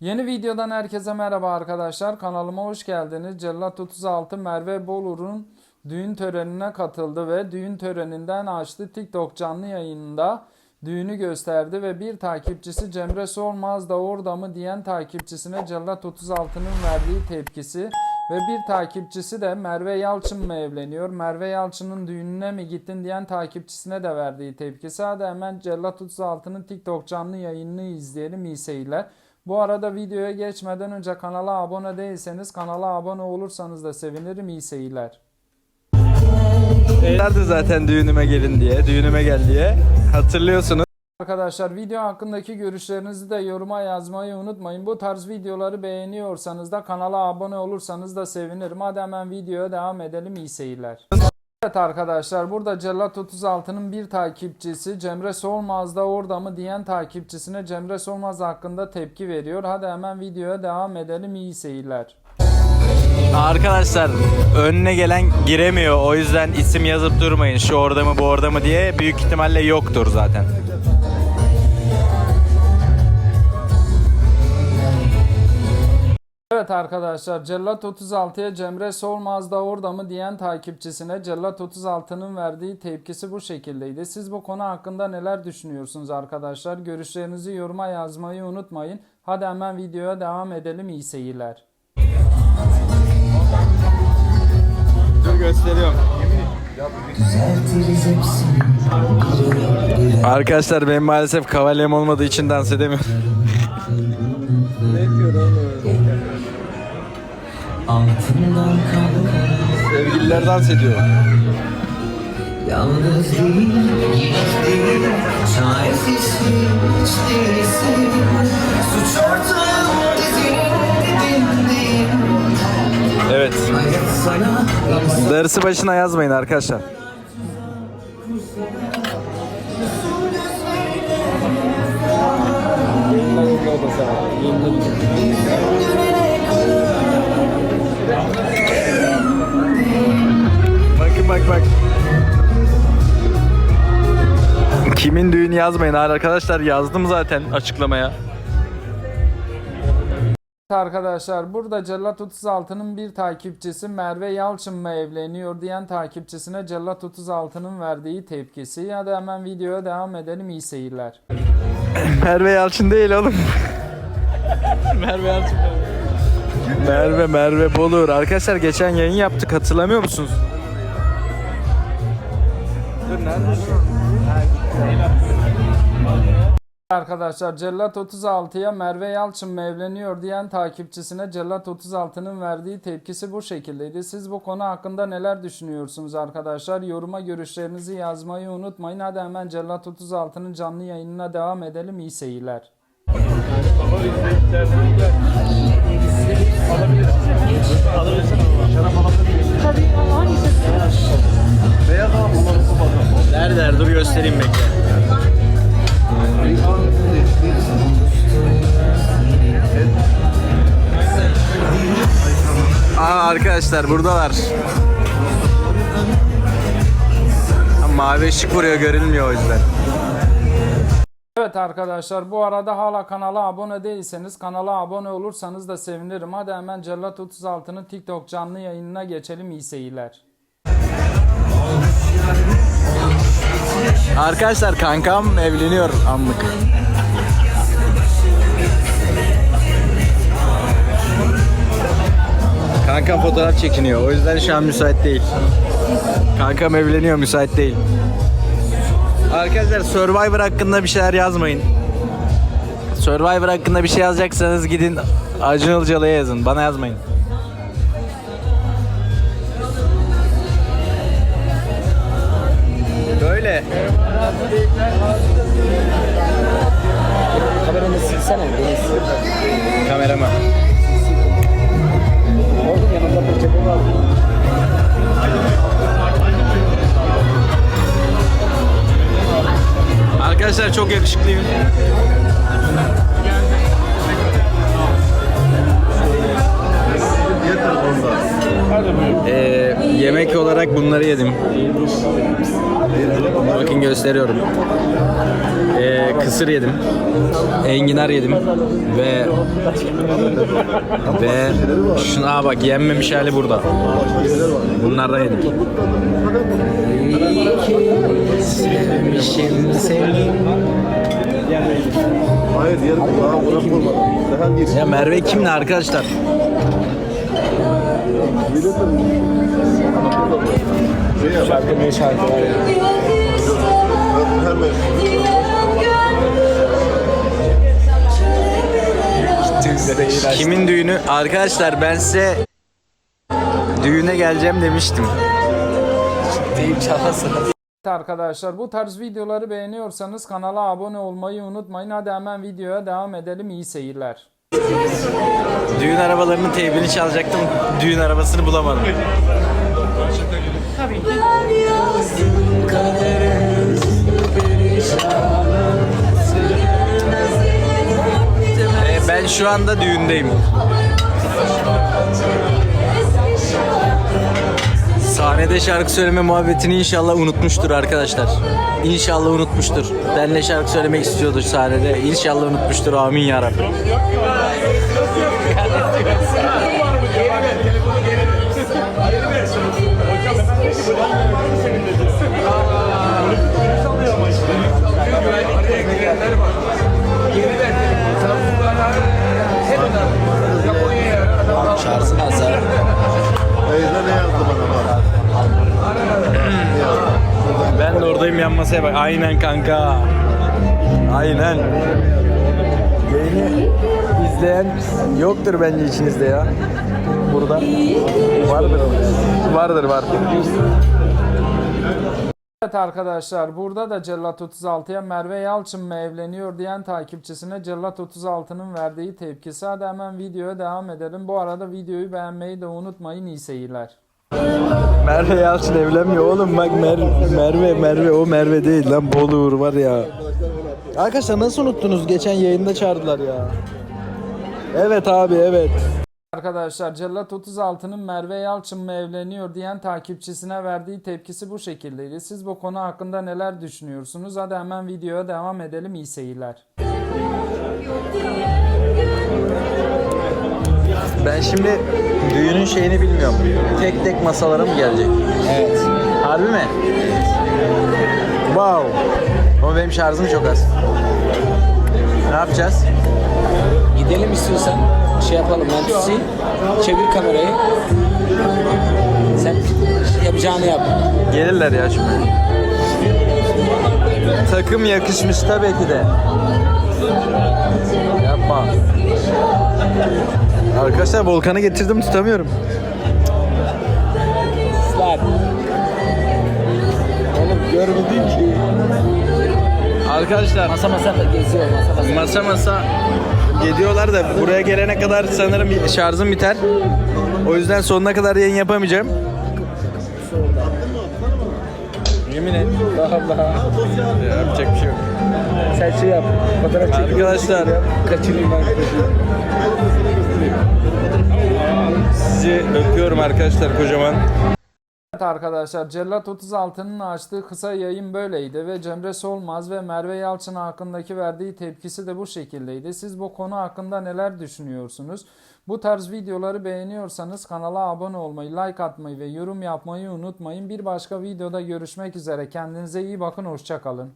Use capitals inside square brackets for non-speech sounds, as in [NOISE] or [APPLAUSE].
Yeni videodan herkese merhaba arkadaşlar. Kanalıma hoş geldiniz. Cellat 36 Merve Bolur'un düğün törenine katıldı ve düğün töreninden açtı TikTok canlı yayınında düğünü gösterdi ve bir takipçisi Cemre Solmaz da orada mı diyen takipçisine Cellat 36'nın verdiği tepkisi ve bir takipçisi de Merve Yalçın mı evleniyor? Merve Yalçın'ın düğününe mi gittin diyen takipçisine de verdiği tepkisi. Hadi hemen Cellat 36'nın TikTok canlı yayınını izleyelim iyi seyirler. Bu arada videoya geçmeden önce kanala abone değilseniz kanala abone olursanız da sevinirim iyi seyirler. Nerede zaten düğünüme gelin diye, düğünüme gel diye. Hatırlıyorsunuz. Arkadaşlar video hakkındaki görüşlerinizi de yoruma yazmayı unutmayın. Bu tarz videoları beğeniyorsanız da kanala abone olursanız da sevinirim. Hadi hemen videoya devam edelim iyi seyirler. Evet arkadaşlar burada Cellat 36'nın bir takipçisi Cemre Solmaz da orada mı diyen takipçisine Cemre Solmaz hakkında tepki veriyor. Hadi hemen videoya devam edelim iyi seyirler. Arkadaşlar önüne gelen giremiyor. O yüzden isim yazıp durmayın. Şu orada mı bu orada mı diye. Büyük ihtimalle yoktur zaten. Evet arkadaşlar Cellat 36'ya Cemre Solmaz da orada mı diyen takipçisine Cellat 36'nın verdiği tepkisi bu şekildeydi. Siz bu konu hakkında neler düşünüyorsunuz arkadaşlar? Görüşlerinizi yoruma yazmayı unutmayın. Hadi hemen videoya devam edelim iyi seyirler. Dur gösteriyorum. Arkadaşlar benim maalesef kavalyem olmadığı için dans edemiyorum. Altından kalkar Sevgililer dans ediyor. Yalnız değil, hiç değil Çaresiz hiç değilsin Suç ortağım dizinin dibindeyim Evet. Hayat sana Darısı başına yazmayın arkadaşlar. Bakın Kimin düğünü yazmayın arkadaşlar yazdım zaten açıklamaya. Arkadaşlar burada Cellat 36'nın bir takipçisi Merve Yalçın mı evleniyor diyen takipçisine Cellat 36'nın verdiği tepkisi. Hadi hemen videoya devam edelim iyi seyirler. [LAUGHS] Merve Yalçın değil oğlum. [LAUGHS] Merve Yalçın. Merve Merve Bolur. Arkadaşlar geçen yayın yaptık hatırlamıyor musunuz? Arkadaşlar Cellat 36'ya Merve Yalçın mı evleniyor diyen takipçisine Cellat 36'nın verdiği tepkisi bu şekildeydi. Siz bu konu hakkında neler düşünüyorsunuz arkadaşlar? Yoruma görüşlerinizi yazmayı unutmayın. Hadi hemen Cellat 36'nın canlı yayınına devam edelim. İyi seyirler. Nerede? Dur göstereyim bekle. Aa arkadaşlar buradalar. Mavi ışık vuruyor görünmüyor o yüzden. Evet arkadaşlar bu arada hala kanala abone değilseniz kanala abone olursanız da sevinirim. Hadi hemen Cellat 36'nın TikTok canlı yayınına geçelim. İyi seyirler. Arkadaşlar kankam evleniyor anlık. Kankam fotoğraf çekiniyor. O yüzden şu an müsait değil. Kankam evleniyor müsait değil. Arkadaşlar Survivor hakkında bir şeyler yazmayın. Survivor hakkında bir şey yazacaksanız gidin Acun Ilıcalı'ya yazın. Bana yazmayın. Böyle. Kameranı silsene Deniz. Kameraman. Oğlum yanımda peçete var. Arkadaşlar çok yakışıklıyım. Ee, yemek olarak bunları yedim. Gösteriyorum. Ee, kısır yedim. Enginar yedim. Ve ve şuna bak yenmemiş hali burada. Bunlardan yedim. Sevmişim seni. Hayır diğer daha bırak Ya Merve kimle arkadaşlar? Şarkı ne şarkı var ya. Kimin düğünü? Arkadaşlar ben size düğüne geleceğim demiştim. Deyip. Arkadaşlar bu tarz videoları beğeniyorsanız kanala abone olmayı unutmayın. Hadi hemen videoya devam edelim. İyi seyirler. Düğün arabalarının teybini çalacaktım. Düğün arabasını bulamadım. Ee, ben şu anda düğündeyim. Sahnede şarkı söyleme muhabbetini inşallah unutmuştur arkadaşlar. İnşallah unutmuştur. Benle şarkı söylemek istiyordur sahnede. İnşallah unutmuştur. Amin ya Rabbi. Masaya bak. Aynen kanka. Aynen. Yayını izleyen yoktur bence içinizde ya. Burada. Vardır. Vardır var. Evet arkadaşlar burada da Cellat 36'ya Merve Yalçın mı evleniyor diyen takipçisine Cellat 36'nın verdiği tepkisi. Hadi hemen videoya devam edelim. Bu arada videoyu beğenmeyi de unutmayın. İyi seyirler. Merve Yalçın evlenmiyor oğlum bak Mer- Merve Merve o Merve değil lan Boluğur var ya. Arkadaşlar nasıl unuttunuz? Geçen yayında çağırdılar ya. Evet abi evet. Arkadaşlar Cellat 36'nın Merve Yalçın mı evleniyor diyen takipçisine verdiği tepkisi bu şekildeydi. Siz bu konu hakkında neler düşünüyorsunuz? Hadi hemen videoya devam edelim. İyi seyirler. Ben şimdi düğünün şeyini bilmiyorum. Tek tek masalara mı gelecek? Evet. Harbi mi? Wow. Ama benim şarjım çok az. Ne yapacağız? Gidelim istiyorsan. Şey yapalım ben tutayım. Çevir kamerayı. Sen yapacağını yap. Gelirler ya şimdi. Takım yakışmış tabii ki de. Yapma. Arkadaşlar Volkan'ı getirdim tutamıyorum. Slide. Oğlum görmedin ki. Arkadaşlar Masa masa geziyor masa masa. masa masa gidiyorlar da buraya gelene kadar sanırım şarjım biter. O yüzden sonuna kadar yayın yapamayacağım. Yemin et. Allah. Yapacak bir şey yok. Sen şey yap. Fotoğraf çek. Arkadaşlar Kaçırayım ben. sizi öpüyorum arkadaşlar kocaman. Evet arkadaşlar Cellat 36'nın açtığı kısa yayın böyleydi ve Cemre Solmaz ve Merve Yalçın hakkındaki verdiği tepkisi de bu şekildeydi. Siz bu konu hakkında neler düşünüyorsunuz? Bu tarz videoları beğeniyorsanız kanala abone olmayı, like atmayı ve yorum yapmayı unutmayın. Bir başka videoda görüşmek üzere. Kendinize iyi bakın, hoşçakalın.